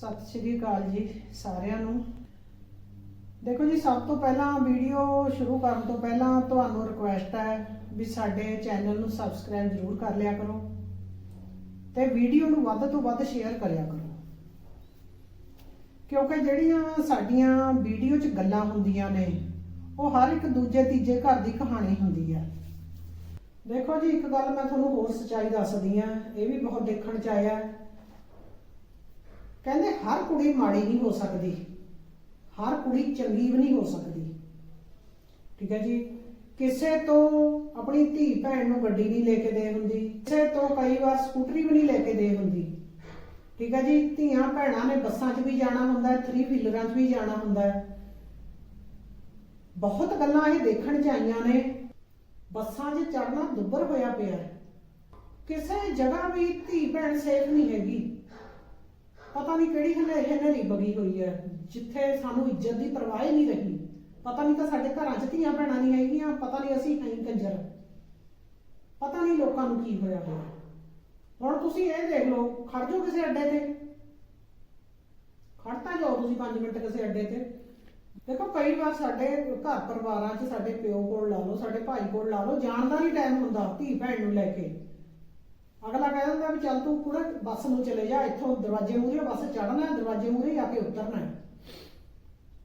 ਸਤਿ ਸ਼੍ਰੀ ਅਕਾਲ ਜੀ ਸਾਰਿਆਂ ਨੂੰ। ਦੇਖੋ ਜੀ, ਸਭ ਤੋਂ ਪਹਿਲਾਂ ਵੀਡੀਓ ਸ਼ੁਰੂ ਕਰਨ ਤੋਂ ਪਹਿਲਾਂ ਤੁਹਾਨੂੰ ਰਿਕੁਐਸਟ ਹੈ ਵੀ ਸਾਡੇ ਚੈਨਲ ਨੂੰ ਸਬਸਕ੍ਰਾਈਬ ਜ਼ਰੂਰ ਕਰ ਲਿਆ ਕਰੋ ਤੇ ਵੀਡੀਓ ਨੂੰ ਵੱਧ ਤੋਂ ਵੱਧ ਸ਼ੇਅਰ ਕਰਿਆ ਕਰੋ। ਕਿਉਂਕਿ ਜਿਹੜੀਆਂ ਸਾਡੀਆਂ ਵੀਡੀਓ 'ਚ ਗੱਲਾਂ ਹੁੰਦੀਆਂ ਨੇ, ਉਹ ਹਰ ਇੱਕ ਦੂਜੇ ਤੀਜੇ ਘਰ ਦੀ ਕਹਾਣੀ ਹੁੰਦੀ ਹੈ ਦੇਖੋ ਜੀ, ਇੱਕ ਗੱਲ ਮੈਂ ਤੁਹਾਨੂੰ ਹੋਰ ਸੱਚਾਈ ਦੱਸਦੀ ਆ ਇਹ ਵੀ ਬਹੁਤ ਦੇਖਣ 'ਚ ਆਇਆ। ਕਹਿੰਦੇ ਹਰ ਕੁੜੀ ਮਾੜੀ ਨਹੀਂ ਹੋ ਸਕਦੀ। ਹਰ ਕੁੜੀ ਚੰਗੀ ਵੀ ਨਹੀਂ ਹੋ ਸਕਦੀ। ਠੀਕ ਹੈ ਜੀ? ਕਿਸੇ ਤੋਂ ਆਪਣੀ ਧੀ ਭੈਣ ਨੂੰ ਗੱਡੀ ਨਹੀਂ ਲੈ ਕੇ ਦੇ ਹੁੰਦੀ। ਕਿਸੇ ਤੋਂ ਕਈ ਵਾਰ ਸਕੂਟਰੀ ਵੀ ਨਹੀਂ ਲੈ ਕੇ ਦੇ ਹੁੰਦੀ। ਠੀਕ ਹੈ ਜੀ? ਧੀਆਂ ਭੈਣਾਂ ਨੇ ਬੱਸਾਂ 'ਚ ਵੀ ਜਾਣਾ ਹੁੰਦਾ ਹੈ 3 ਵੀਲਰਾਂ 'ਚ ਵੀ ਜਾਣਾ ਹੁੰਦਾ। ਹੈ ਬਹੁਤ ਗੱਲਾਂ ਇਹ ਦੇਖਣ 'ਚ ਆਈਆਂ ਨੇ। ਬੱਸਾਂ 'ਚ ਚੜਨਾ ਦੁੱਬਰ ਹੋਇਆ ਪਿਆ। ਕਿਸੇ ਜਗ੍ਹਾ ਵੀ ਧੀ ਭੈਣ ਸੇਫ ਨਹੀਂ ਹੈਗੀ। ਪਤਾ ਨਹੀਂ ਕਿਹੜੀ ਹਨੇ ਹਨੇਰੀ ਬਗੀ ਹੋਈ ਹੈ, ਜਿੱਥੇ ਸਾਨੂੰ ਇੱਜ਼ਤ ਦੀ ਪਰਵਾਹ ਹੀ ਨਹੀਂ ਰਹੀ ਪਤਾ ਨਹੀਂ ਤਾਂ ਸਾਡੇ ਘਰਾਂ 'ਚ ਧੀਆਂ ਭੈਣਾਂ ਨਹੀਂ ਹੈਗੀਆਂ, ਪਤਾ ਨਹੀਂ ਅਸੀਂ ਹੈ ਕੰਜਰ। ਪਤਾ ਨਹੀਂ ਲੋਕਾਂ ਨੂੰ ਕੀ ਹੋਇਆ ਹੋਇਆ। ਹੁਣ ਤੁਸੀਂ ਇਹ ਦੇਖ ਲਓ ਖੜ ਜਾਓ ਕਿਸੇ ਅੱਡੇ ਤੇ। ਖੜ ਤਾਂ ਜਾਓ ਤੁਸੀਂ 5 ਮਿੰਟ ਕਿਸੇ ਅੱਡੇ ਤੇ। ਦੇਖੋ, ਕਈ ਵਾਰ ਸਾਡੇ ਘਰ ਪਰਿਵਾਰਾਂ 'ਚ ਸਾਡੇ ਪਿਓ ਕੋਲ ਲਾ ਲਓ, ਸਾਡੇ ਭਾਈ ਕੋਲ ਲਾ ਲਓ, ਜਾਣ ਦਾ ਨਹੀਂ ਟਾਈਮ ਹੁੰਦਾ ਧੀ ਭੈਣ ਨੂੰ ਲੈ ਕੇ। ਅਗਲਾ ਕਹਿ ਦਿੰਦਾ ਵੀ ਚੱਲ ਤੂੰ ਕੁੜੇ ਬੱਸ ਨੂੰ ਚਲੇ ਜਾ, ਇੱਥੋਂ ਦਰਵਾਜ਼ੇ ਮੂਹਰੇ ਬੱਸ ਚੜਨਾ ਹੈ ਦਰਵਾਜ਼ੇ ਮੂਹਰੇ ਜਾ ਕੇ ਉਤਰਨਾ। ਹੈ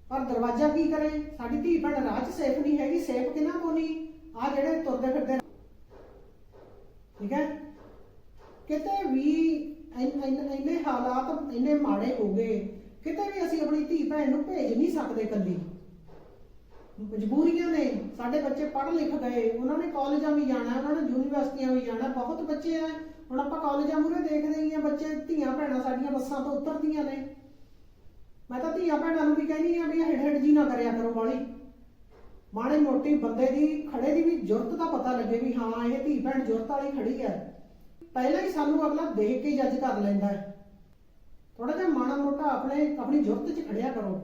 ਪਰ ਦਰਵਾਜ਼ਾ ਕੀ ਕਰੇ? ਸਾਡੀ ਧੀ ਭੈਣ ਰਾਹ 'ਚ ਸੇਫ ਨਹੀਂ ਹੈਗੀ, ਸੇਫ ਕਿਹਨਾਂ ਤੋਂ ਨਹੀਂ? ਆ ਜਿਹੜੇ ਤੁਰਦੇ ਫਿਰਦੇ ਠੀਕ ਹੈ? ਕਿਤੇ ਵੀ ਇੰਨੇ ਹਾਲਾਤ ਇੰਨੇ ਮਾੜੇ ਹੋ ਗਏ, ਕਿਤੇ ਵੀ ਅਸੀਂ ਆਪਣੀ ਧੀ ਭੈਣ ਨੂੰ ਭੇਜ ਨਹੀਂ ਸਕਦੇ ਇਕੱਲੀ। ਮਜਬੂਰੀਆਂ ਨੇ। ਸਾਡੇ ਬੱਚੇ ਪੜ੍ਹ ਲਿਖ ਗਏ। ਉਹਨਾਂ ਨੇ ਕਾਲਜਾਂ ਵੀ ਜਾਣਾ, ਉਹਨਾਂ ਨੇ ਯੂਨੀਵਰਸਿਟੀਆਂ ਵੀ ਜਾਣਾ। ਬਹੁਤ ਬੱਚੇ ਆ। ਹੁਣ ਆਪਾਂ ਕਾਲਜਾਂ ਮੂਹਰੇ ਦੇਖਦੇ ਹੀ ਆ ਬੱਚੇ ਧੀਆਂ ਭੈਣਾਂ ਸਾਡੀਆਂ ਬੱਸਾਂ ਤੋਂ ਉਤਰਦੀਆਂ ਨੇ। ਮੈਂ ਤਾਂ ਧੀਆਂ ਭੈਣਾਂ ਨੂੰ ਵੀ ਕਹਿੰਦੀ ਆ ਵੀ ਹੇਠ ਹੇਠ ਜੀ ਨਾ ਕਰਿਆ ਕਰੋ ਵਾਲੀ। ਮਾੜੇ ਮੋਟੀ ਬੰਦੇ ਦੀ, ਖੜੇ ਦੀ ਵੀ ਜ਼ਰੂਰਤ ਦਾ ਪਤਾ ਲੱਗੇ ਵੀ ਹਾਂ, ਇਹ ਧੀ ਭੈਣ ਜ਼ਰੂਰਤ ਵਾਲੀ ਖੜੀ ਹੈ। ਪਹਿਲਾਂ ਹੀ ਸਾਨੂੰ ਅਗਲਾ ਦੇਖ ਕੇ ਜੱਜ ਕਰ ਲੈਂਦਾ ਹੈ। ਥੋੜਾ ਜਿਹਾ ਮਾੜਾ ਮੋਟਾ ਆਪਣੇ, ਆਪਣੀ ਜ਼ਰੂਰਤ 'ਚ ਖੜਿਆ ਕਰੋ।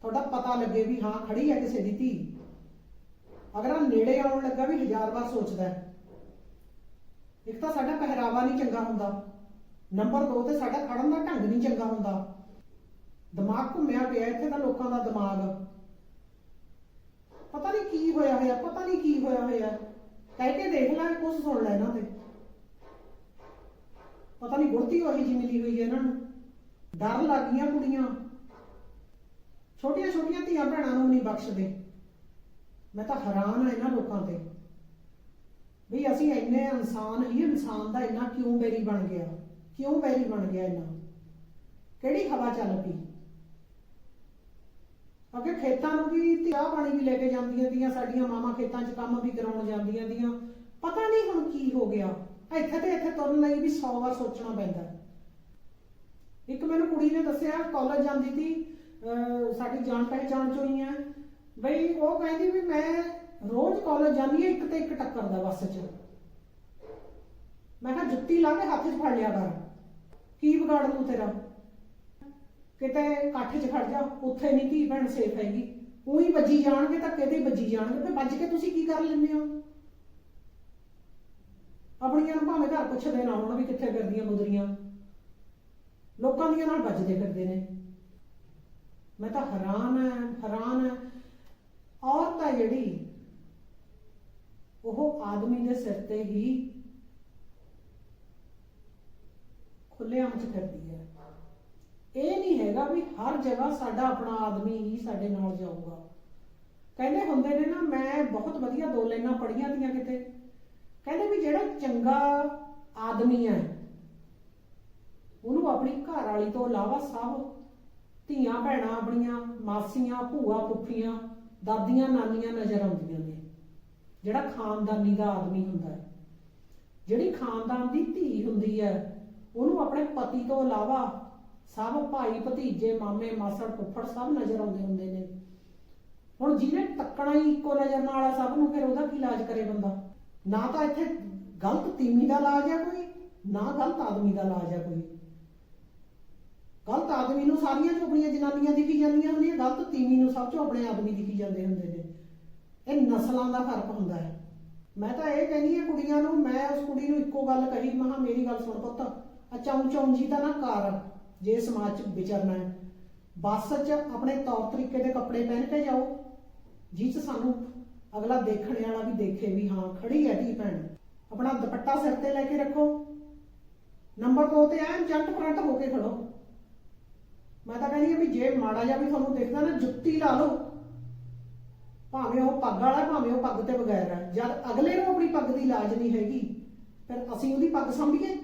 ਤੁਹਾਡਾ ਪਤਾ ਲੱਗੇ ਵੀ ਹਾਂ ਖੜੀ ਹੈ ਕਿਸੇ ਦੀ ਧੀ। ਅਗਰ ਆ ਨੇੜੇ ਆਉਣ ਲੱਗਾ ਵੀ ਹਜ਼ਾਰ ਵਾਰ ਸੋਚਦਾ ਹੈ। ਇੱਕ ਤਾਂ ਸਾਡਾ ਪਹਿਰਾਵਾ ਨਹੀਂ ਚੰਗਾ ਹੁੰਦਾ। ਨੰਬਰ 2 ਤੇ ਸਾਡਾ ਖੜਨ ਦਾ ਢੰਗ ਨਹੀਂ ਚੰਗਾ ਹੁੰਦਾ। ਦਿਮਾਗ ਘੁੰਮਿਆ ਪਿਆ ਇੱਥੇ ਤਾਂ ਲੋਕਾਂ ਦਾ ਦਿਮਾਗ। ਪਤਾ ਨਹੀਂ ਕੀ ਹੋਇਆ ਹੋਇਆ, ਪਤਾ ਨਹੀਂ ਕੀ ਹੋਇਆ ਹੋਇਆ। ਕਹਿ ਕੇ ਦੇਖ ਲੈ ਕੁਝ ਸੁਣ ਲੈ ਇਹਨਾਂ ਤੇ। ਪਤਾ ਨਹੀਂ ਗੁੜਤੀ ਉਹੀ ਜੀ ਮਿਲੀ ਹੋਈ ਹੈ ਇਹਨਾਂ ਨੂੰ। ਡਰ ਲੱਗ ਗਈਆਂ ਕੁੜੀਆਂ। ਛੋਟੀਆਂ ਛੋਟੀਆਂ ਧੀਆਂ ਭੈਣਾਂ ਨੂੰ ਨਹੀਂ ਬਖਸ਼ਦੇ। ਮੈਂ ਤਾਂ ਹੈਰਾਨ ਆ ਇਹਨਾਂ ਲੋਕਾਂ ਤੇ। ਵੀ ਅਸੀਂ ਇੰਨੇ ਇਨਸਾਨ ਹੀ ਇਨਸਾਨ ਦਾ ਇੰਨਾ ਕਿਉਂ ਬੈਰੀ ਬਣ ਗਿਆ? ਕਿਉਂ ਬੈਰੀ ਬਣ ਗਿਆ ਇੰਨਾ? ਕਿਹੜੀ ਹਵਾ ਚੱਲ ਪਈ? ਅੱਗੇ ਖੇਤਾਂ ਨੂੰ ਵੀ ਤਿਆਹ ਪਾਣੀ ਵੀ ਲੈ ਕੇ ਜਾਂਦੀਆਂ ਦੀਆਂ ਸਾਡੀਆਂ ਮਾਵਾਂ ਖੇਤਾਂ 'ਚ ਕੰਮ ਵੀ ਕਰਾਉਣ ਜਾਂਦੀਆਂ ਦੀਆਂ ਪਤਾ ਨਹੀਂ ਹੁਣ ਕੀ ਹੋ ਗਿਆ। ਇੱਥੇ ਤੇ ਇੱਥੇ ਤੁਰਨ ਲਈ ਵੀ 100 ਵਾਰ ਸੋਚਣਾ ਪੈਂਦਾ। ਇੱਕ ਮੈਨੂੰ ਕੁੜੀ ਨੇ ਦੱਸਿਆ ਕਾਲਜ ਜਾਂਦੀ ਸੀ ਸਾਡੀ ਜਾਣ ਪਹਿਚਾਣ ਚ ਹੀ ਹੈ ਬਈ ਉਹ ਕਹਿੰਦੀ ਵੀ ਮੈਂ ਰੋਜ਼ ਕਾਲਜ ਜਾਂਦੀ ਹਾਂ ਇੱਕ ਤੇ ਇੱਕ ਟੱਕਰ ਦਾ ਬੱਸ 'ਚ। ਮੈਂ ਕਿਹਾ ਜੁੱਤੀ ਲਾ ਕੇ ਹੱਥ 'ਚ ਫੜ ਲਿਆ ਕਰ। ਕੀ ਵਿਗਾੜ ਲੂ ਤੇਰਾ? ਕਿਤੇ ਇਕੱਠ 'ਚ ਖੜ ਜਾ, ਉੱਥੇ ਨਹੀਂ ਧੀ ਭੈਣ ਸੇਫ ਹੈਗੀ। ਉਹੀ ਵੱਜੀ ਜਾਣਗੇ ਤਾਂ ਕਿਤੇ ਵੱਜੀ ਜਾਣਗੇ। ਤੇ ਵੱਜ ਕੇ ਤੁਸੀਂ ਕੀ ਕਰ ਲੈਂਦੇ ਹੋ? ਆਪਣੀਆਂ ਨੂੰ ਭਾਵੇਂ ਘਰ ਪੁੱਛਦੇ ਨਾ ਹੋਣ ਵੀ ਕਿੱਥੇ ਫਿਰਦੀਆਂ ਮੁਦਰੀਆਂ। ਲੋਕਾਂ ਦੀਆਂ ਨਾਲ ਵੱਜਦੇ ਫਿਰਦੇ ਨੇ। ਮੈਂ ਤਾਂ ਹੈਰਾਨ ਹੈ ਹੈਰਾਨ ਹੈ। ਔਰਤ ਹੈ ਜਿਹੜੀ, ਉਹ ਆਦਮੀ ਦੇ ਸਿਰ ਤੇ ਹੀ ਖੁੱਲ੍ਹੇਆਮ ਚ ਕਰਦੀ ਹੈ। ਇਹ ਨਹੀਂ ਹੈਗਾ ਵੀ ਹਰ ਜਗ੍ਹਾ ਸਾਡਾ ਆਪਣਾ ਆਦਮੀ ਹੀ ਸਾਡੇ ਨਾਲ ਜਾਊਗਾ। ਕਹਿੰਦੇ ਹੁੰਦੇ ਨੇ ਨਾ, ਮੈਂ ਬਹੁਤ ਵਧੀਆ ਦੋ ਲਾਈਨਾਂ ਪੜੀਆਂ ਤੀਆਂ ਕਿਤੇ। ਕਹਿੰਦੇ ਵੀ ਜਿਹੜਾ ਚੰਗਾ ਆਦਮੀ ਹੈ, ਉਹਨੂੰ ਆਪਣੀ ਘਰ ਵਾਲੀ ਤੋਂ ਇਲਾਵਾ ਸਭ ਧੀਆਂ ਭੈਣਾਂ ਆਪਣੀਆਂ, ਮਾਸੀਆਂ, ਭੂਆ ਫੁੱਫੀਆਂ, ਦਾਦੀਆਂ ਨਾਨੀਆਂ ਨਜ਼ਰ ਆਉਂਦੀਆਂ ਨੇ। ਜਿਹੜਾ ਖਾਨਦਾਨੀ ਦਾ ਆਦਮੀ ਹੁੰਦਾ ਹੈ। ਜਿਹੜੀ ਖਾਨਦਾਨ ਦੀ ਧੀ ਹੁੰਦੀ ਹੈ, ਉਹਨੂੰ ਆਪਣੇ ਪਤੀ ਤੋਂ ਇਲਾਵਾ ਸਭ ਭਾਈ, ਭਤੀਜੇ, ਮਾਮੇ, ਮਾਸੜ, ਫੁੱਫੜ ਸਭ ਨਜ਼ਰ ਆਉਂਦੇ ਹੁੰਦੇ ਨੇ। ਹੁਣ ਜਿਹਨੇ ਤੱਕਣਾ ਹੀ ਇੱਕੋ ਨਜ਼ਰ ਨਾਲ ਆ ਸਭ ਨੂੰ, ਫਿਰ ਉਹਦਾ ਕੀ ਇਲਾਜ ਕਰੇ ਬੰਦਾ? ਨਾ ਤਾਂ ਇੱਥੇ ਗਲਤ ਤੀਮੀ ਦਾ ਇਲਾਜ ਹੈ ਕੋਈ, ਨਾ ਗਲਤ ਆਦਮੀ ਦਾ ਇਲਾਜ ਹੈ ਕੋਈ। ਗਲਤ ਆਦਮੀ ਨੂੰ ਸਾਰੀਆਂ ਚੋਂ ਜਨਾਨੀਆਂ ਦਿਖੀ ਜਾਂਦੀਆਂ ਹੁੰਦੀਆਂ, ਗਲਤ ਤੀਵੀ ਨੂੰ ਸਭ ਚੋਂ ਆਪਣੇ ਆਦਮੀ ਦਿਖੀ ਜਾਂਦੇ ਹੁੰਦੇ ਨੇ। ਇਹ ਨਸਲਾਂ ਦਾ ਫ਼ਰਕ ਹੁੰਦਾ ਹੈ। ਮੈਂ ਤਾਂ ਇਹ ਕਹਿੰਦੀ ਹਾਂ ਕੁੜੀਆਂ ਨੂੰ, ਮੈਂ ਉਸ ਕੁੜੀ ਨੂੰ ਇੱਕੋ ਗੱਲ ਕਹੀ ਮਹਾ ਮੇਰੀ ਗੱਲ ਸੁਣ ਪੁੱਤ ਆ ਚੌਂ ਜੀ ਦਾ ਨਾ ਕਾਰ ਜੇ ਸਮਾਜ 'ਚ ਵਿਚਰਨਾ ਹੈ, ਬੱਸ 'ਚ ਆਪਣੇ ਤੌਰ ਤਰੀਕੇ ਦੇ ਕੱਪੜੇ ਪਹਿਨ ਕੇ ਜਾਓ, ਜਿਹ 'ਚ ਸਾਨੂੰ ਅਗਲਾ ਦੇਖਣ ਵਾਲਾ ਵੀ ਦੇਖੇ ਵੀ ਹਾਂ, ਖੜੀ ਹੈ ਧੀ ਭੈਣ। ਆਪਣਾ ਦੁਪੱਟਾ ਸਿਰ ਤੇ ਲੈ ਕੇ ਰੱਖੋ। ਨੰਬਰ 2 ਤੇ ਐਨ ਜੰਟ ਫਰੰਟ ਹੋ ਕੇ ਖੜੋ। ਮੈਂ ਤਾਂ ਕਹਿੰਦੀ ਹਾਂ ਵੀ ਜੇ ਮਾੜਾ ਜਿਹਾ ਵੀ ਤੁਹਾਨੂੰ ਦਿਖਦਾ ਨਾ, ਜੁੱਤੀ ਲਾ ਲਓ। ਭਾਵੇਂ ਉਹ ਪੱਗ ਵਾਲਾ, ਭਾਵੇਂ ਉਹ ਪੱਗ ਤੇ ਬਗੈਰ ਹੈ। ਜਦ ਅਗਲੇ ਨੂੰ ਆਪਣੀ ਪੱਗ ਦੀ ਲਾਜ ਨਹੀਂ ਹੈਗੀ, ਫਿਰ ਅਸੀਂ ਉਹਦੀ ਪੱਗ ਸੰਭੀਏ।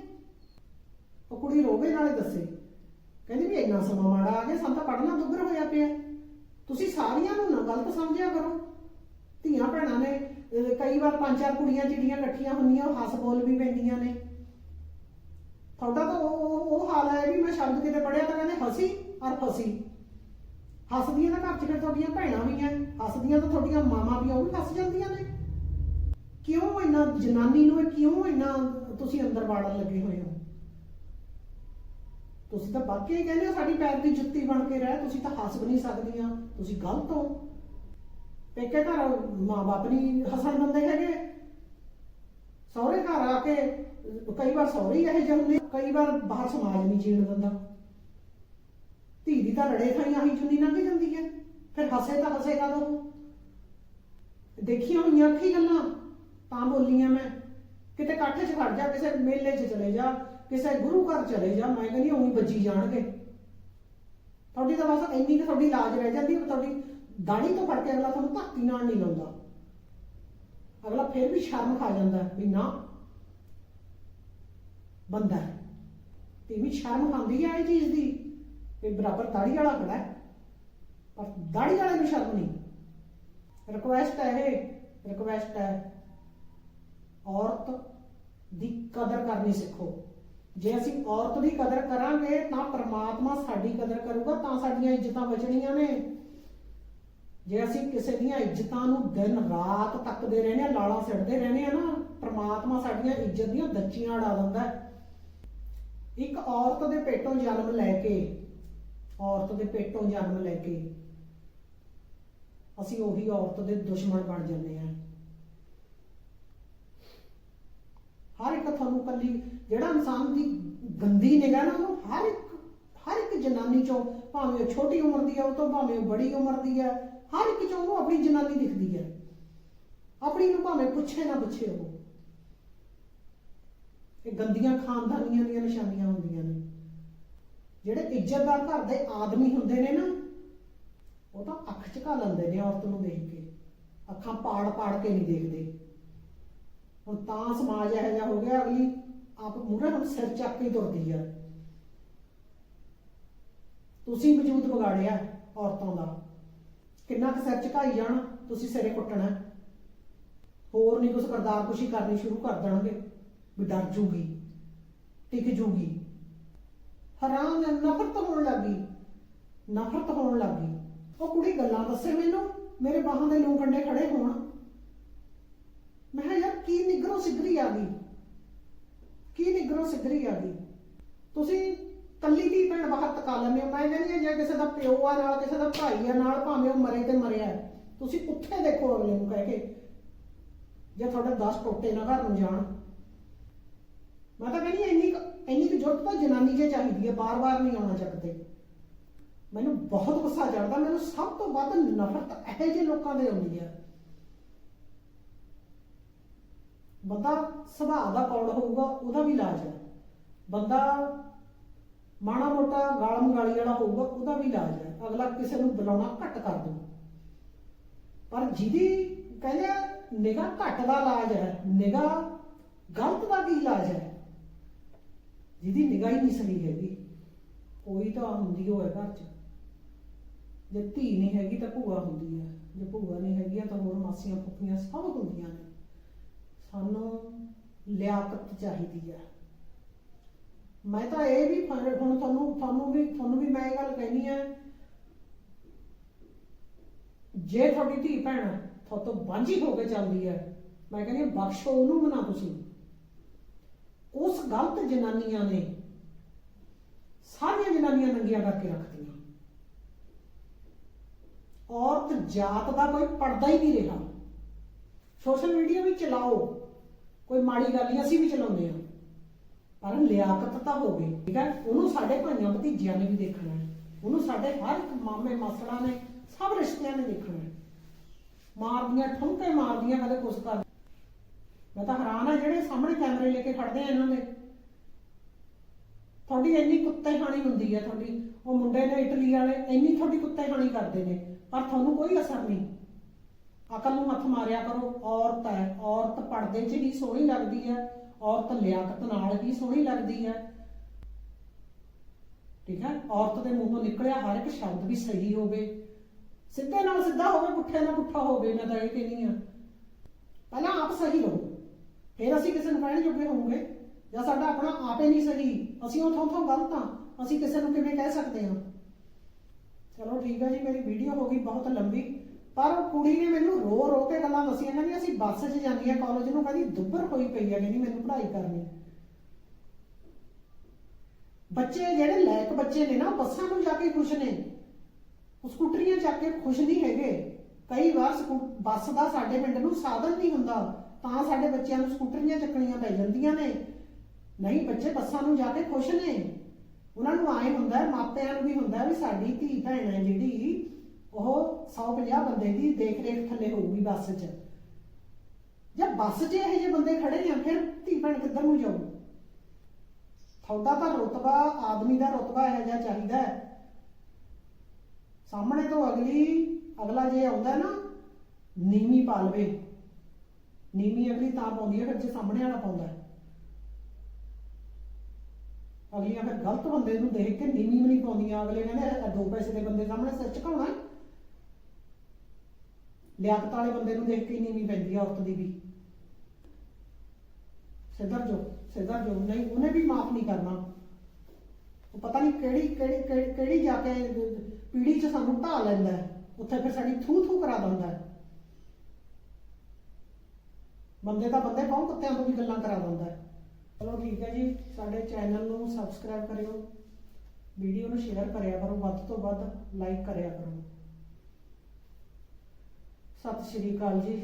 ਉਹ ਕੁੜੀ ਰੋਵੇ, ਨਾਲੇ ਦੱਸੇ। ਕਹਿੰਦੀ ਵੀ ਇੰਨਾ ਸਮਾਂ ਮਾੜਾ ਆ ਗਿਆ, ਸਾਨੂੰ ਤਾਂ ਪੜਨਾ ਦੁੱਗਰ ਹੋਇਆ ਪਿਆ। ਤੁਸੀਂ ਸਾਰੀਆਂ ਨੂੰ ਨਾ ਗਲਤ ਸਮਝਿਆ ਕਰੋ। ਧੀਆਂ ਭੈਣਾਂ ਨੇ ਕਈ ਵਾਰ ਪੰਜ ਚਾਰ ਕੁੜੀਆਂ ਜਿਹੜੀਆਂ ਇਕੱਠੀਆਂ ਹੁੰਦੀਆਂ, ਉਹ ਹੱਸ ਬੋਲ ਵੀ ਪੈਂਦੀਆਂ ਨੇ। ਤੁਹਾਡਾ ਤਾਂ ਉਹ ਉਹ- ਉਹ ਹਾਲ ਹੈ ਵੀ ਮੈਂ ਸ਼ਬਦ ਕਿਤੇ ਪੜਿਆ ਤਾਂ ਕਹਿੰਦੇ ਹਸੀ। ਔਰ ਫਸੀ। ਹੱਸਦੀਆਂ ਤਾਂ ਘਰ 'ਚ ਫਿਰ ਤੁਹਾਡੀਆਂ ਭੈਣਾਂ ਵੀ ਐ। ਹੱਸਦੀਆਂ ਤਾਂ ਤੁਹਾਡੀਆਂ ਮਾਵਾਂ ਵੀ ਆ, ਉਹ ਵੀ ਹੱਸ ਜਾਂਦੀਆਂ ਨੇ। ਕਿਉਂ ਇੰਨਾ ਜਨਾਨੀ ਨੂੰ ਇਹ ਕਿਉਂ ਇੰਨਾ ਤੁਸੀਂ ਅੰਦਰ ਵਾੜਨ ਲੱਗੇ ਹੋਏ ਹੋ? ਤੁਸੀਂ ਤਾਂ ਵਾਕਿਆ ਹੀ ਕਹਿੰਦੇ ਹੋ ਸਾਡੀ ਪੈਰ ਦੀ ਜੁੱਤੀ ਬਣ ਕੇ ਰਹਿ ਤੁਸੀਂ ਤਾਂ ਹੱਸ ਵੀ ਨਹੀਂ ਸਕਦੀਆਂ ਤੁਸੀਂ ਗਲਤ ਹੋ। ਪੇਕੇ ਘਰ ਮਾਂ-ਬਾਪ ਨਹੀਂ ਹੱਸਣ ਦਿੰਦੇ ਹੈਗੇ। ਸਹੁਰੇ ਘਰ ਆ ਕੇ ਕਈ ਵਾਰ ਸਹੁਰੇ ਹੀ ਇਹੋ ਜਿਹੇ ਹੁੰਦੇ ਕਈ ਵਾਰ ਬਾਹਰ ਸਮਾਜ ਨਹੀਂ ਜੀਣ ਦਿੰਦਾ। ਧੀ ਦੀ ਤਾਂ ਲੜੇ ਥਾਈ ਆਹੀ ਚੁੰਨੀ ਲੰਘ ਜਾਂਦੀ ਹੈ ਫਿਰ ਹੱਸੇ ਤਾਂ ਹੱਸੇ ਕਦੋਂ ਦੇਖੀਆਂ ਹੋਈਆਂ ਅੱਖੀ ਗੱਲਾਂ, ਤਾਂ ਬੋਲੀਆਂ ਮੈਂ। ਕਿਤੇ ਕਾਠੇ 'ਚ ਖੜ ਜਾ, ਕਿਸੇ ਮੇਲੇ 'ਚ ਚਲੇ ਜਾ, ਕਿਸੇ ਗੁਰੂ ਘਰ ਚਲੇ ਜਾ, ਮੈਂ ਕਹਿੰਦੀ ਉਹੀ ਬੱਜੀ ਜਾਣਗੇ। ਤੁਹਾਡੀ ਤਾਂ ਬਸ ਇੰਨੀ ਕਿ ਤੁਹਾਡੀ ਲਾਜ ਰਹਿ ਜਾਂਦੀ ਪਰ ਤੁਹਾਡੀ ਦਾੜੀ ਤੋਂ ਫੜ ਕੇ ਅਗਲਾ ਤੁਹਾਨੂੰ ਧੱਕੀ ਨਾਲ ਨਹੀਂ ਲਾਉਂਦਾ। ਅਗਲਾ ਫਿਰ ਵੀ ਸ਼ਰਮ ਖਾ ਜਾਂਦਾ ਵੀ ਨਾ, ਬੰਦਾ ਤੇ ਵੀ ਸ਼ਰਮ ਖਾਂਦੀ ਹੈ ਇਹ ਚੀਜ਼ ਦੀ। ਇਹ ਬਰਾਬਰ ਦਾੜੀ ਵਾਲਾ ਖੜਾ ਹੈ। ਪਰ ਦਾੜੀ ਵਾਲੇ ਨੂੰ ਸ਼ਰਮ ਨਹੀਂ। ਰਿਕੁਐਸਟ ਹੈ ਇਹ। ਰਿਕੁਐਸਟ ਹੈ, ਔਰਤ ਦੀ ਕਦਰ ਕਰਨੀ ਸਿੱਖੋ। ਜੇ ਅਸੀਂ ਔਰਤ ਦੀ ਕਦਰ ਕਰਾਂਗੇ, ਤਾਂ ਪ੍ਰਮਾਤਮਾ ਸਾਡੀ ਕਦਰ ਕਰੂਗਾ, ਤਾਂ ਸਾਡੀਆਂ ਇੱਜ਼ਤਾਂ ਬਚਣੀਆਂ ਨੇ। ਜੇ ਅਸੀਂ ਕਿਸੇ ਦੀਆਂ ਇੱਜ਼ਤਾਂ ਨੂੰ ਦਿਨ ਰਾਤ ਤੱਕਦੇ ਰਹਿੰਦੇ ਆ ਲਾਲਾਂ ਸਿੱਟਦੇ ਰਹਿੰਦੇ ਆ ਨਾ, ਪ੍ਰਮਾਤਮਾ ਸਾਡੀਆਂ ਇੱਜ਼ਤ ਦੀਆਂ ਦੱਚੀਆਂ ਉਡਾ ਦਿੰਦਾ ਇੱਕ ਔਰਤ ਦੇ ਪੇਟੋਂ ਜਨਮ ਲੈ ਕੇ ਔਰਤ ਦੇ ਪੇਟੋਂ ਜਨਮ ਲੈ ਕੇ ਅਸੀਂ ਉਹੀ ਔਰਤ ਦੇ ਦੁਸ਼ਮਣ ਬਣ ਜਾਂਦੇ ਆ ਹਰ ਇੱਕ ਤੁਹਾਨੂੰ ਕੱਲੀ ਜਿਹੜਾ ਇਨਸਾਨ ਦੀ ਗੰਦੀ ਨਿਗਾਹ ਨਾ ਉਹਨੂੰ ਹਰ ਇੱਕ ਹਰ ਇੱਕ ਜਨਾਨੀ ਚੋਂ ਭਾਵੇਂ ਉਹ ਛੋਟੀ ਉਮਰ ਦੀ ਹੈ, ਉਹ ਤੋਂ ਭਾਵੇਂ ਉਹ ਬੜੀ ਉਮਰ ਦੀ ਹੈ, ਹਰ ਇੱਕ ਚੋਂ ਉਹ ਆਪਣੀ ਜਨਾਨੀ ਦਿਖਦੀ ਹੈ। ਆਪਣੀ ਨੂੰ ਭਾਵੇਂ ਪੁੱਛੇ ਨਾ ਪੁੱਛੇ ਉਹ। ਇਹ ਗੰਦੀਆਂ ਖਾਨਦਾਨੀਆਂ ਦੀਆਂ ਨਿਸ਼ਾਨੀਆਂ ਹੁੰਦੀਆਂ ਨੇ। ਜਿਹੜੇ ਇੱਜ਼ਤਦਾਰ ਘਰ ਦੇ ਆਦਮੀ ਹੁੰਦੇ ਨੇ ਨਾ, ਉਹ ਤਾਂ ਅੱਖ ਝਕਾ ਲੈਂਦੇ ਨੇ ਔਰਤ ਨੂੰ ਦੇਖ ਕੇ। ਅੱਖਾਂ ਪਾੜ ਪਾੜ ਕੇ ਨਹੀਂ ਦੇਖਦੇ। ਹੁਣ ਤਾਂ ਸਮਾਜ ਇਹੋ ਜਿਹਾ ਹੋ ਗਿਆ, ਅਗਲੀ ਆਪ ਮੂਹਰੇ ਹੁਣ ਸਿਰ ਚੱਕ ਕੇ ਤੁਰਦੀ ਆ। ਤੁਸੀਂ ਵਜੂਦ ਵਿਗਾੜਿਆ ਔਰਤਾਂ ਦਾ। ਕਿੰਨਾ ਕੁ ਸਿਰ ਝੁਕਾਈ ਜਾਣ, ਤੁਸੀਂ ਸਿਰੇ ਕੁੱਟਣਾ। ਹੋਰ ਨਹੀਂ ਕੁਛ ਕਰਦਾਰ ਕੁਸ਼ੀ ਕਰਨੀ ਸ਼ੁਰੂ ਕਰ ਦੇਣਗੇ ਵੀ ਡਰ ਜੂਗੀ, ਟਿਕ ਜੂਗੀ। ਹਰਾਮ ਹੈ, ਨਫ਼ਰਤ ਹੋਣ ਲੱਗੀ। ਨਫ਼ਰਤ ਹੋਣ ਲੱਗੀ। ਉਹ ਕੁੜੀ ਗੱਲਾਂ ਦੱਸੇ ਮੈਨੂੰ। ਮੇਰੇ ਬਾਹਾਂ ਦੇ ਲੂੰ ਕੰਡੇ ਖੜੇ ਹੋਣ। ਮੈਂ ਕਿਹਾ ਯਾਰ ਕੀ ਨਿਗਰੋ ਸਿੱਧਰੀ ਆ ਗਈ? ਕੀ ਨਿਗਰੋ ਸਿੱਧਰੀ ਆ ਗਈ? ਤੁਸੀਂ ਕੱਲੀ ਦੀ ਭੈਣ ਬਾਹਰ ਤਕਾ ਲੈਂਦੇ ਹੋ। ਮੈਂ ਕਹਿੰਦੀ ਹਾਂ ਜੇ ਕਿਸੇ ਦਾ ਪਿਓ ਆ ਨਾਲ ਕਿਸੇ ਦਾ ਭਾਈ ਆ ਨਾਲ ਭਾਵੇਂ ਉਹ ਮਰੇ ਤੇ ਮਰਿਆ ਤੁਸੀਂ ਉੱਥੇ ਦੇਖੋ ਅਗਲੇ ਨੂੰ ਕਹਿ ਕੇ। ਜੇ ਤੁਹਾਡੇ 10 ਟੋਟੇ ਨਾ ਘਰ ਨੂੰ ਜਾਣ। ਮੈਂ ਤਾਂ ਕਹਿੰਦੀ ਇੰਨੀ ਕੁ- ਇੰਨੀ ਕੁ ਜ਼ਰੂਰਤ ਤਾਂ ਜਨਾਨੀ ਜੇ ਚਾਹੀਦੀ ਹੈ, ਬਾਰ-ਬਾਰ ਨਹੀਂ ਆਉਣਾ ਚੱਕਦੇ ਮੈਨੂੰ ਬਹੁਤ ਗੁੱਸਾ ਚੜਦਾ ਮੈਨੂੰ ਸਭ ਤੋਂ ਵੱਧ ਨਫ਼ਰਤ ਇਹੋ ਜਿਹੇ ਲੋਕਾਂ ਦੇ ਆਉਂਦੀ ਹੈ। ਬੰਦਾ ਸੁਭਾਅ ਦਾ ਕੌੜ ਹੋਊਗਾ, ਉਹਦਾ ਵੀ ਇਲਾਜ ਹੈ। ਬੰਦਾ ਮਾੜਾ ਮੋਟਾ ਗਾਲਮ ਗਾਲੀ ਵਾਲਾ ਹੋਊਗਾ, ਉਹਦਾ ਵੀ ਇਲਾਜ ਹੈ। ਅਗਲਾ ਕਿਸੇ ਨੂੰ ਬੁਲਾਉਣਾ ਘੱਟ ਕਰ ਦੂ ਪਰ ਜਿਹਦੀ ਕਹਿੰਦੇ ਆ, ਨਿਗਾਹ ਘੱਟ ਦਾ ਇਲਾਜ ਹੈ, ਨਿਗਾਹ ਗਲਤ ਦਾ ਕੀ ਇਲਾਜ ਹੈ ਜਿਹਦੀ ਨਿਗਾਹ ਹੀ ਨਹੀਂ ਸਹੀ ਹੈਗੀ, ਕੋਈ ਤਾਂ ਹੁੰਦੀ ਹੋਏ ਘਰ 'ਚ। ਜੇ ਧੀ ਨਹੀਂ ਹੈਗੀ ਤਾਂ ਭੂਆ ਹੁੰਦੀ ਹੈ। ਜੇ ਭੂਆ ਨਹੀਂ ਹੈਗੀਆਂ ਤਾਂ ਹੋਰ ਮਾਸੀਆਂ ਫੁੱਫੀਆਂ ਸਭ ਹੁੰਦੀਆਂ ਨੇ। ਸਾਨੂੰ ਲਿਆਕਤ ਚਾਹੀਦੀ ਹੈ। ਮੈਂ ਤਾਂ ਇਹ ਵੀ ਫਰ- ਹੁਣ ਤੁਹਾਨੂੰ ਤੁਹਾਨੂੰ ਵੀ ਤੁਹਾਨੂੰ ਵੀ ਮੈਂ ਇਹ ਗੱਲ ਕਹਿਣੀ ਹੈ। ਜੇ ਤੁਹਾਡੀ ਧੀ ਭੈਣ ਤੁਹਾਤੋਂ ਤੋਂ ਵਾਂਝੀ ਹੋ ਕੇ ਚੱਲਦੀ ਹੈ, ਮੈਂ ਕਹਿੰਦੀ ਹਾਂ ਬਖਸ਼ੋ ਉਹਨੂੰ ਮਨਾ ਤੁਸੀਂ। ਉਸ ਗਲਤ ਜਨਾਨੀਆਂ ਨੇ ਸਾਰੀਆਂ ਜਨਾਨੀਆਂ ਨੰਗੀਆਂ ਕਰਕੇ ਰੱਖਦੀਆਂ ਔਰਤ ਜਾਤ ਦਾ ਕੋਈ ਪਰਦਾ ਹੀ ਨਹੀਂ ਰਿਹਾ। ਸੋਸ਼ਲ ਮੀਡੀਆ ਵੀ ਚਲਾਓ, ਕੋਈ ਮਾੜੀ ਗੱਲ ਨਹੀਂ ਅਸੀਂ ਵੀ ਚਲਾਉਂਦੇ ਹਾਂ। ਪਰ ਲਿਆਕਤ ਤਾਂ ਹੋਵੇ ਠੀਕ ਹੈ? ਉਹਨੂੰ ਸਾਡੇ ਭਾਈਆਂ ਭਤੀਜਿਆਂ ਨੇ ਵੀ ਦੇਖਣਾ ਹੈ। ਉਹਨੂੰ ਸਾਡੇ ਹਰ ਇੱਕ ਮਾਮੇ ਮਾਸੜਾਂ ਨੇ, ਸਭ ਰਿਸ਼ਤਿਆਂ ਨੇ ਦੇਖਣਾ ਹੈ। ਮਾਰਦੀਆਂ ਠੁੰਕੇ ਮਾਰਦੀਆਂ ਕਦੇ ਕੁਛ ਕਰ ਮੈਂ ਤਾਂ ਹੈਰਾਨ ਆ, ਜਿਹੜੇ ਸਾਹਮਣੇ ਕੈਮਰੇ ਲੈ ਕੇ ਖੜਦੇ ਆ ਇਹਨਾਂ ਦੇ। ਤੁਹਾਡੀ ਇੰਨੀ ਕੁੱਤੇ ਖਾਣੀ ਹੁੰਦੀ ਹੈ ਤੁਹਾਡੀ, ਉਹ ਮੁੰਡੇ ਨੇ ਇਟਲੀ ਵਾਲੇ, ਇੰਨੀ ਤੁਹਾਡੀ ਕੁੱਤੇ ਖਾਣੀ ਕਰਦੇ ਨੇ, ਪਰ ਤੁਹਾਨੂੰ ਕੋਈ ਅਸਰ ਨਹੀਂ। ਅਕਲ ਨੂੰ ਹੱਥ ਮਾਰਿਆ ਕਰੋ, ਔਰਤ ਹੈ, ਔਰਤ ਪਰਦੇ 'ਚ ਹੀ ਸੋਹਣੀ ਲੱਗਦੀ ਹੈ, ਔਰਤ ਲਿਆਕਤ ਨਾਲ ਹੀ ਸੋਹਣੀ ਲੱਗਦੀ ਹੈ। ਠੀਕ ਹੈ? ਔਰਤ ਦੇ ਮੂੰਹੋਂ ਨਿਕਲਿਆ ਹਰ ਇੱਕ ਸ਼ਬਦ ਵੀ ਸਹੀ ਹੋਵੇ। ਸਿੱਧੇ ਨਾਲ ਸਿੱਧਾ ਹੋਵੇ ਪੁੱਠੇ ਨਾਲ ਪੁੱਠਾ ਹੋਵੇ, ਮੈਂ ਤਾਂ ਇਹ ਕਹਿੰਦੀ ਆ ਪਹਿਲਾਂ ਆਪ ਸਹੀ ਰਹੋ। ਫਿਰ ਅਸੀਂ ਕਿਸੇ ਨੂੰ ਕਹਿਣ ਜੋਗੇ ਹੋਵਾਂਗੇ, ਜਾਂ ਸਾਡਾ ਆਪਣਾ ਆਪੇ ਨਹੀਂ ਸਹੀ, ਅਸੀਂ ਉਥੋਂ ਤੋਂ ਗਲਤ ਆ ਅਸੀਂ ਕਿਸੇ ਨੂੰ ਕਿਵੇਂ ਕਹਿ ਸਕਦੇ ਹਾਂ? ਚਲੋ ਠੀਕ ਹੈ ਜੀ, ਮੇਰੀ ਵੀਡੀਓ ਹੋ ਗਈ ਬਹੁਤ ਲੰਬੀ, ਪਰ ਕੁੜੀ ਨੇ ਮੈਨੂੰ ਰੋ ਰੋ ਕੇ ਗੱਲਾਂ ਦੱਸੀਆਂ, ਕਹਿੰਦੀ ਅਸੀਂ ਬੱਸ 'ਚ ਜਾਂਦੀ ਆ ਕਾਲਜ ਨੂੰ, ਕਹਿੰਦੀ ਦੁੱਬਰ ਹੋਈ ਪਈ ਆ ਕਹਿੰਦੀ ਮੈਨੂੰ ਪੜ੍ਹਾਈ ਕਰਨੀ। ਬੱਚੇ ਜਿਹੜੇ ਲਾਇਕ ਬੱਚੇ ਨੇ ਨਾ ਬੱਸਾਂ ਨੂੰ ਜਾ ਕੇ ਖੁਸ਼ ਨੇ। ਸਕੂਟਰੀਆਂ ਚੱਕ ਕੇ ਖੁਸ਼ ਨਹੀਂ ਹੈਗੇ। ਕਈ ਵਾਰ ਸਕੂ- ਬੱਸ ਦਾ ਸਾਡੇ ਪਿੰਡ ਨੂੰ ਸਾਧਨ ਨਹੀਂ ਹੁੰਦਾ। ਤਾਂ ਸਾਡੇ ਬੱਚਿਆਂ ਨੂੰ ਸਕੂਟਰੀਆਂ ਚੱਕਣੀਆਂ ਪੈ ਜਾਂਦੀਆਂ ਨੇ। ਨਹੀਂ, ਬੱਚੇ ਬੱਸਾਂ ਨੂੰ ਜਾ ਕੇ ਖੁਸ਼ ਨੇ। ਉਹਨਾਂ ਨੂੰ ਆਏ ਹੁੰਦਾ, ਮਾਪਿਆਂ ਨੂੰ ਵੀ ਹੁੰਦਾ ਵੀ ਸਾਡੀ ਧੀ ਭੈਣ ਹੈ ਜਿਹੜੀ, ਉਹ 150 ਬੰਦੇ ਦੀ ਦੇਖ ਰੇਖ ਥੱਲੇ ਹੋਊਗੀ ਬੱਸ 'ਚ। ਜੇ ਬੱਸ 'ਚ ਇਹੋ ਜਿਹੇ ਬੰਦੇ ਖੜੇ ਨੇ ਫਿਰ ਧੀ ਭੈਣ ਕਿੱਧਰ ਨੂੰ ਜਾਊ? ਤੁਹਾਡਾ ਤਾਂ ਰੁਤਬਾ, ਆਦਮੀ ਦਾ ਰੁਤਬਾ ਇਹੋ ਜਿਹਾ ਚਾਹੀਦਾ ਹੈ। ਸਾਹਮਣੇ ਤੋਂ ਅਗਲੀ, ਅਗਲਾ ਜੇ ਆਉਂਦਾ ਨਾ, ਨੀਵੀਂ ਪਾਲਵੇ। ਨੀਵੀਂ ਅਗਲੀ ਤਾਂ ਪਾਉਂਦੀ ਹੈ, ਫਿਰ ਜੇ ਸਾਹਮਣੇ ਵਾਲਾ ਪਾਉਂਦਾ ਹੈ ਅਗਲੀਆਂ ਫਿਰ ਗਲਤ ਬੰਦੇ ਨੂੰ ਦੇਖ ਕੇ ਨੀਵੀਂ ਵੀ ਨਹੀਂ ਪਾਉਂਦੀਆਂ ਅਗਲੇ ਕਹਿੰਦੇ, ਇਹ ਦੋ ਪੈਸੇ ਦੇ ਬੰਦੇ ਸਾਹਮਣੇ ਸਿਰ ਝੁਕਾਉਣਾ ਹੈ। ਲਿਆਕਤ ਵਾਲੇ ਬੰਦੇ ਨੂੰ ਦੇਖ ਕੇ ਹੀ ਨੀਵੀਂ ਪੈਂਦੀ ਆ ਔਰਤ ਦੀ ਵੀ ਸਿੱਧਰ ਜੋ ਸਿੱਧਰ ਜੋ, ਨਹੀਂ, ਉਹਨੇ ਵੀ ਮਾਫ ਨਹੀਂ ਕਰਨਾ ਉਹ ਪਤਾ ਨਹੀਂ ਕਿਹੜੀ ਕਿਹੜੀ, ਕਿਹੜੀ- ਕਿਹੜੀ ਜਾ ਕੇ ਪੀੜੀ 'ਚ ਸਾਨੂੰ ਢਾ ਲੈਂਦਾ ਹੈ। ਉੱਥੇ ਫਿਰ ਸਾਡੀ ਥੂ ਥੂ ਕਰਾ ਦਿੰਦਾ ਹੈ। ਬੰਦੇ ਤਾਂ ਬੰਦੇ ਕੌਣ ਕੁੱਤਿਆਂ ਤੋਂ ਵੀ ਗੱਲਾਂ ਕਰਾ ਦਿੰਦਾ ਹੈ। ਚਲੋ ਠੀਕ ਹੈ ਜੀ, ਸਾਡੇ ਚੈਨਲ ਨੂੰ ਸਬਸਕ੍ਰਾਈਬ ਕਰਿਓ ਵੀਡੀਓ ਨੂੰ ਸ਼ੇਅਰ ਕਰਿਆ ਕਰੋ, ਵੱਧ ਤੋਂ ਵੱਧ ਲਾਈਕ ਕਰਿਆ ਕਰੋ ਸਤਿ ਸ਼੍ਰੀ ਅਕਾਲ ਜੀ